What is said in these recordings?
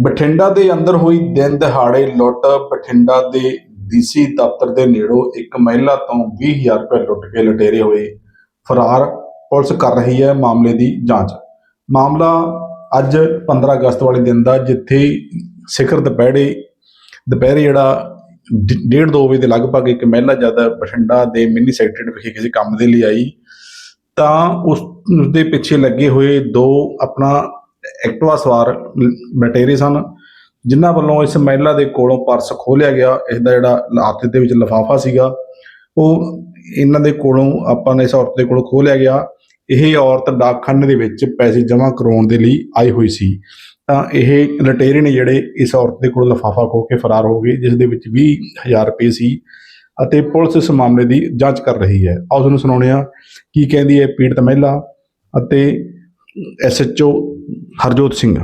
ਬਠਿੰਡਾ ਦੇ ਅੰਦਰ ਹੋਈ ਦਿਨ ਦਿਹਾੜੇ ਲੁੱਟ, ਬਠਿੰਡਾ ਦੇ ਡੀਸੀ ਦਫ਼ਤਰ ਦੇ ਨੇੜੋਂ ਇੱਕ ਮਹਿਲਾ ਤੋਂ 20000 ਰੁਪਏ ਲੁੱਟ ਕੇ ਲੁਟੇਰੇ ਹੋਏ। ਫਰਾਰ ਪੁਲਿਸ ਕਰ ਰਹੀ ਹੈ ਮਾਮਲੇ ਦੀ ਜਾਂਚ। ਮਾਮਲਾ ਅੱਜ 15 ਅਗਸਤ ਵਾਲੇ ਦਿਨ ਦਾ, ਜਿੱਥੇ ਸਿਖਰ ਦੁਪਹਿਰੇ ਦੁਪਹਿਰੇ ਜਿਹੜਾ ਡ- ਡੇਢ ਦੋ ਵਜੇ ਦੇ ਲਗਭਗ ਇੱਕ ਮਹਿਲਾ ਜਦ ਬਠਿੰਡਾ ਦੇ ਮਿੰਨੀ ਸੈਕਟਰੀਏਟ ਵਿਖੇ ਕਿਸੇ ਕੰਮ ਦੇ ਲਈ ਆਈ, ਤਾਂ ਉਸ ਦੇ ਪਿੱਛੇ ਲੱਗੇ ਹੋਏ ਦੋ ਆਪਣਾ ਐਕਟਿਵਾ ਸਵਾਰ ਲਟੇਰੇ ਸਨ, ਜਿਨ੍ਹਾਂ ਵੱਲੋਂ ਇਸ ਮਹਿਲਾ ਦੇ ਕੋਲੋਂ ਪਰਸ ਖੋਲਿਆ ਗਿਆ। ਇਸ ਦਾ ਜਿਹੜਾ ਹੱਥ ਦੇ ਵਿੱਚ ਲਿਫਾਫਾ ਸੀਗਾ, ਉਹ ਇਹਨਾਂ ਦੇ ਕੋਲੋਂ ਆਪਾਂ ਨੇ ਇਸ ਔਰਤ ਦੇ ਕੋਲੋਂ ਖੋਲਿਆ ਗਿਆ। ਇਹ ਔਰਤ ਡਾਕਖਾਨੇ ਦੇ ਵਿੱਚ ਪੈਸੇ ਜਮ੍ਹਾਂ ਕਰਾਉਣ ਦੇ ਲਈ ਆਈ ਹੋਈ ਸੀ। ਤਾਂ ਇਹ ਲਟੇਰੇ ਨੇ ਜਿਹੜੇ ਇਸ ਔਰਤ ਦੇ ਕੋਲੋਂ ਲਿਫਾਫਾ ਖੋ ਕੇ ਫਰਾਰ ਹੋ ਗਏ, ਜਿਸ ਦੇ ਵਿੱਚ 20000 ਰੁਪਏ ਸੀ ਅਤੇ ਪੁਲਿਸ ਇਸ ਮਾਮਲੇ ਦੀ ਜਾਂਚ ਕਰ ਰਹੀ ਹੈ। ਆਓ ਤੁਹਾਨੂੰ ਸੁਣਾਉਂਦੇ ਹਾਂ ਕੀ ਕਹਿੰਦੀ ਹੈ ਪੀੜਤ ਮਹਿਲਾ ਅਤੇ ਐਸਐਚਓ ਹਰਜੋਤ ਸਿੰਘ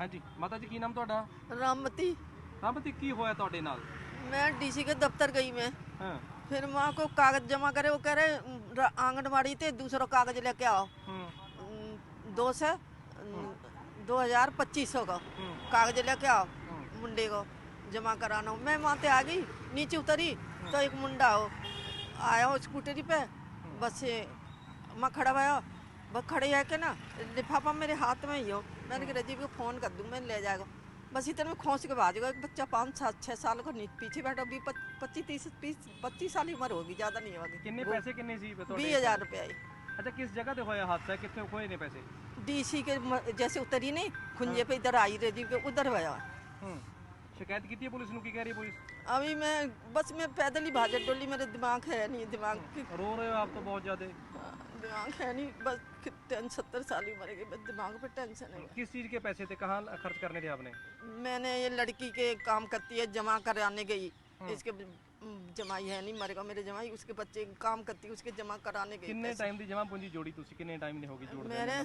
ਹਾਂਜੀ ਮਾਤਾ ਜੀ ਕੀ ਨਾਮ ਤੁਹਾਡਾ रामती ਰਾਮਤੀ ਕੀ ਹੋਇਆ ਤੁਹਾਡੇ ਨਾਲ मैं डीसी के दफ्तर गई मैं ਹਾਂ फिर वहाँ को कागज जमा करे वो कह रहे "उम, र- आंगनबाड़ी थे दूसरा कागज लेके आओ ਹੂੰ उम, दो से दो हजार पच्चीस सौ का ਹੂੰ कागज लेके आओ हम्म। मुंडे को जमा कराना हो। मैं वहाँ से आ गई नीचे उतरी तो एक मुंडा हो आया हो स्कूटरी पे बस से मैं खड़ा भयो बस खड़े आके ना लिफाफा मेरे हाथ में ही हो। मैंने कहा रजीव को फ़ोन कर दूँ मैंने ले जाएगा। बस इतने में खोस के बाद एक बच्चा पाँच सात छः साल का पीछे बैठा अभी पच्चीस तीस बीस पच्चीस साल की उम्र होगी ज़्यादा नहीं होगी। कितने पैसे कितने बीस हज़ार रुपया अच्छा किस जगह देखो ये हादसा? कितने खोए ने पैसे? डीसी के जैसे उतरी नहीं खुंजे हाँ। पे इधर आई रजीव के उधर हुआ हम्म। शिकायत की थी पुलिस की कह रही पुलिस? अभी मैं बस मैं पैदल ही भाजर डोली मेरे दिमाग है नहीं दिमाग हम्म। रो रहे हो आप तो बहुत ज़्यादा। दिमाग है नहीं बस टेंशन सत्तर साल ही मरेगी बस दिमाग पे टेंशन है। किस चीज़ के पैसे थे? कहाँ खर्च करने थे आपने? मैंने ये लड़की के काम करती है जमा कराने गई। हाँ। इसके जमाई है नहीं मरेगा मेरे जमाई उसके बच्चे काम करती है उसके जमा कराने गई कितने टाइम दी जमा पूंजी जोड़ी तुसी? कितने टाइम ने होगी जोड़ मैंने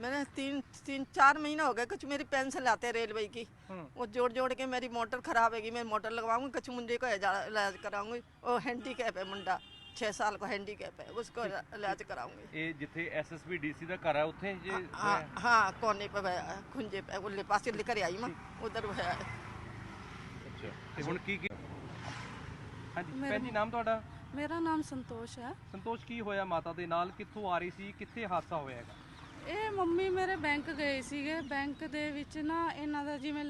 मैंने तीन तीन चार महीना हो गया कुछ मेरी पेंशन लाते हैं रेलवे की। हाँ। वो जोड़ जोड़ के मेरी मोटर खराब होगी मैं मोटर लगवाऊँगी कुछ मुंडे को इलाज कराऊँगी। वो हैंडीकैप है मुंडा। छः साल का हैंडीकैप है उसको इला- इलाज कराऊंगी ਇਹ ਜਿੱਥੇ ਐਸਐਸਪੀ ਡੀਸੀ ਦਾ ਘਰ ਹੈ ਉੱਥੇ ਜੇ हाँ हाँ कोने पे भया है खुंजे पे उल्ले पास से लेकर आई मैं उधर भया है ਅੱਛਾ ਤੇ ਹੁਣ ਕੀ ਕੀ ਹਾਂਜੀ ਭੈਣ ਜੀ ਨਾਮ ਤੁਹਾਡਾ ਮੇਰਾ ਨਾਮ ਸੰਤੋਸ਼ ਹੈ ਸੰਤੋਸ਼ ਕੀ ਹੋਇਆ ਮਾਤਾ ਦੇ ਨਾਲ ਕਿੱਥੋਂ ਆ ਰਹੀ ਸੀ ਕਿੱਥੇ ਹਾਦਸਾ ਹੋਇਆ ਹੈਗਾ ਇਹ ਮੰਮੀ ਮੇਰੇ ਬੈਂਕ ਗਏ ਸੀਗੇ ਬੈਂਕ ਦੇ ਵਿੱਚ ਨਾ ਇਹਨਾਂ ਦਾ ਜਿਵੇਂ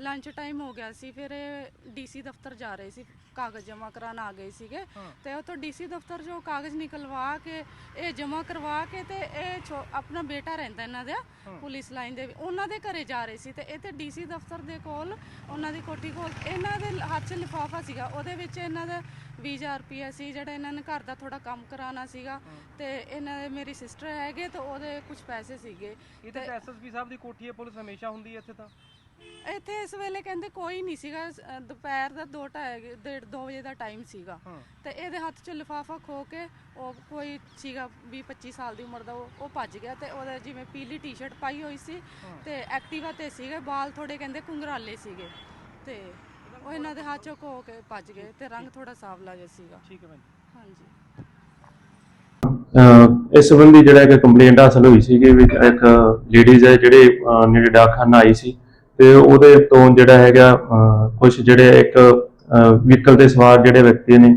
ਲੰਚ ਟਾਈਮ ਹੋ ਗਿਆ ਸੀ ਫਿਰ ਇਹ ਡੀਸੀ ਦਫ਼ਤਰ ਜਾ ਰਹੇ ਸੀ ਕਾਗਜ਼ ਜਮ੍ਹਾਂ ਕਰਾਉਣ ਆ ਗਏ ਸੀਗੇ। ਤੇ ਤੋਂ ਡੀਸੀ ਦਫ਼ਤਰ ਜੋ ਕਾਗਜ਼ ਨਿਕਲਵਾ ਕੇ ਇਹ ਜਮ੍ਹਾਂ ਕਰਵਾ ਕੇ ਤੇ ਇਹ ਛੋ- ਆਪਣਾ ਬੇਟਾ ਰਹਿੰਦਾ ਇਹਨਾਂ ਦਾ ਪੁਲਿਸ ਲਾਈਨ ਦੇ ਵੀ- ਉਹਨਾਂ ਦੇ ਘਰੇ ਜਾ ਰਹੇ ਸੀ ਤੇ ਇਹ ਤੇ ਡੀਸੀ ਦਫ਼ਤਰ ਦੇ ਕੋਲ ਉਹਨਾਂ ਦੀ ਕੋਠੀ ਕੋਲ ਇਹਨਾਂ ਦੇ ਹੱਥ 'ਚ ਲਿਫਾਫਾ ਸੀਗਾ ਉਹਦੇ ਵਿੱਚ ਇਹਨਾਂ ਦਾ 20000 ਰੁਪਏ ਸੀ ਜਿਹੜਾ ਇਹਨਾਂ ਨੇ ਘਰ ਦਾ ਥੋੜਾ ਕੰਮ ਕਰਾਉਣਾ ਸੀਗਾ। ਤੇ ਇਹਨਾਂ ਦੇ ਮੇਰੀ ਸਿਸਟਰ ਹੈਗੇ ਤੇ ਉਹਦੇ ਕੁਝ ਪੈਸੇ ਸੀਗੇ। ਇੱਥੇ ਤਾਂ ਐਸਐਸਪੀ ਸਾਹਿਬ ਦੀ ਕੋਠੀ ਹੈ ਪੁਲਿਸ ਹਮੇਸ਼ਾ ਹੁੰਦੀ ਹੈ ਇੱਥੇ ਤਾਂ। ਇੱਥੇ ਇਸ ਵੇਲੇ ਕਹਿੰਦੇ ਕੋਈ ਨਹੀਂ ਸੀਗਾ ਅ, ਦੁਪਹਿਰ ਦਾ 2:30 ਡੇਢ 2 ਵਜੇ ਦਾ ਟਾਈਮ ਸੀਗਾ। ਹਾਂ। ਤੇ ਇਹਦੇ ਹੱਥ 'ਚ ਲਿਫਾਫਾ ਖੋ ਕੇ ਉਹ ਕੋਈ ਸੀਗਾ 20 25 ਸਾਲ ਦੀ ਉਮਰ ਦਾ ਉਹ ਉਹ ਭੱਜ ਗਿਆ ਤੇ ਉਹਦਾ ਜਿਵੇਂ ਪੀਲੀ ਟੀ-ਸ਼ਰਟ ਪਾਈ ਹੋਈ ਸੀ ਤੇ ਐਕਟਿਵਾ ਤੇ ਸੀਗੇ ਵਾਲ ਥੋੜੇ ਕਹਿੰਦੇ ਕੁੰਗਰਾਲੇ ਸੀਗੇ। ਤੇ ਉਹ ਇਹਨਾਂ ਦੇ ਹੱਥ 'ਚੋਂ ਖੋ ਕੇ ਭੱਜ ਗਏ ਤੇ ਰੰਗ ਥੋੜਾ ਸਾਵਲਾ ਜਿਹਾ ਸੀਗਾ। ਠੀਕ ਹੈ ਭੈਣ ਹਾਂਜੀ। ਅਹ ਇਸ ਸੰਬੰਧੀ ਜਿਹੜਾ ਇੱਕ ਕੰਪਲੇਂਟ ਹਾਸਲ ਹੋਈ ਸੀ ਕਿ ਇੱਕ ਲੇਡੀਜ਼ ਹੈ ਜਿਹੜੇ ਅਹ ਨੇੜੇ ਡਾਕਖਾਨਾ ਆਈ ਸੀ। ਤੇ ਉਹਦੇ ਤੋਂ ਜਿਹੜਾ ਹੈਗਾ ਕੁਝ ਜਿਹੜੇ ਇੱਕ ਵਹੀਕਲ ਤੇ ਸਵਾਰ ਜਿਹੜੇ ਵਿਅਕਤੀ ਨੇ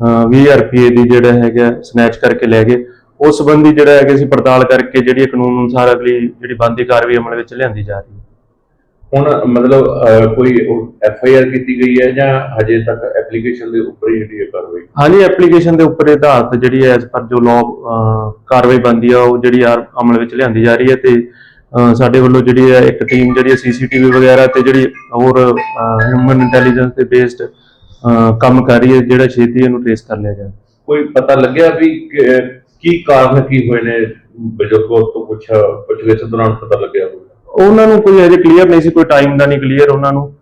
ਅਹ 20000 ਰੁਪਏ ਦੀ ਜਿਹੜਾ ਹੈਗਾ ਸਨੈਚ ਕਰਕੇ ਲੈ ਗਏ। ਉਸ ਸੰਬੰਧੀ ਜਿਹੜਾ ਹੈਗਾ ਸੀ ਪੜਤਾਲ ਕਰਕੇ ਜਿਹੜੀ ਕਾਨੂੰਨ ਅਨੁਸਾਰ ਅਗਲੀ ਜਿਹੜੀ ਬੰਦੀ ਕਾਰਵਾਈ ਅਮਲ ਵਿੱਚ ਲਿਆਂਦੀ ਜਾ ਰਹੀ ਹੈ। ਹੁਣ ਮਤਲਬ ਕੋਈ ਐਫ ਆਈ ਆਰ ਕੀਤੀ ਗਈ ਹੈ ਜਾਂ ਹਜੇ ਤੱਕ ਐਪਲੀਕੇਸ਼ਨ ਦੇ ਉੱਪਰ ਹੀ ਜਿਹੜੀ ਹੈ ਕਾਰਵਾਈ? ਹਾਲੀ ਐਪਲੀਕੇਸ਼ਨ ਦੇ ਉੱਪਰ ਆਧਾਰਿਤ ਜਿਹੜੀ ਹੈ ਐਸ ਪਰ ਜੋ ਲਾਅ ਕਾਰਵਾਈ ਬੰਦੀ ਆ ਉਹ ਜਿਹੜੀ ਅਮਲ ਵਿੱਚ ਲਿਆਂਦੀ ਜਾ ਰਹੀ ਹੈ ਤੇ ਸਾਡੇ ਵੱਲੋਂ ਜਿਹੜੀ ਹੈ ਇੱਕ ਟੀਮ ਜਿਹੜੀ ਹੈ ਸੀਸੀਟੀਵੀ ਵਗੈਰਾ ਤੇ ਜਿਹੜੀ ਹੋਰ ਹਿਊਮਨ ਇੰਟੈਲੀਜੈਂਸ ਤੇ ਬੇਸਡ ਕੰਮ ਕਰ ਰਹੀ ਹੈ ਜਿਹੜਾ ਛੇਤੀ ਇਹਨੂੰ ਟ੍ਰੇਸ ਕਰ ਲਿਆ ਜਾਵੇ। ਕੋਈ ਪਤਾ ਲੱਗਿਆ ਵੀ ਕਿ- ਕਾਰਨ ਕੀ ਹੋਏ ਨੇ? ਬਜ਼ੁਰਗੋਂ ਤੋਂ ਪੁੱਛਿਆ ਪੁੱਛਗਿੱਛ ਦੌਰਾਨ ਪਤਾ ਲੱਗਿਆ ਉਹਨਾਂ ਨੂੰ ਕੋਈ ਅਜੇ ਕਲੀਅਰ ਨਹੀਂ ਸੀ ਕੋਈ ਟਾਈਮ ਦਾ ਨਹੀਂ ਕਲੀਅਰ ਉਹਨਾਂ ਨੂੰ।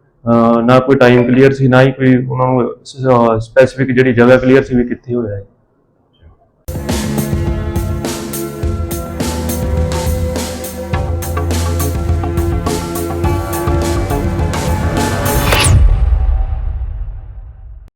ਨਾ ਕੋਈ ਟਾਈਮ ਕਲੀਅਰ ਸੀ ਨਾ ਹੀ ਕੋਈ ਉਹਨਾਂ ਨੂੰ ਸਪੈਸੀਫਿਕ ਜਿਹੜੀ ਜਗ੍ਹਾ ਕਲੀਅਰ ਸੀ ਵੀ ਕਿੱਥੇ ਹੋਇਆ ਹੈ।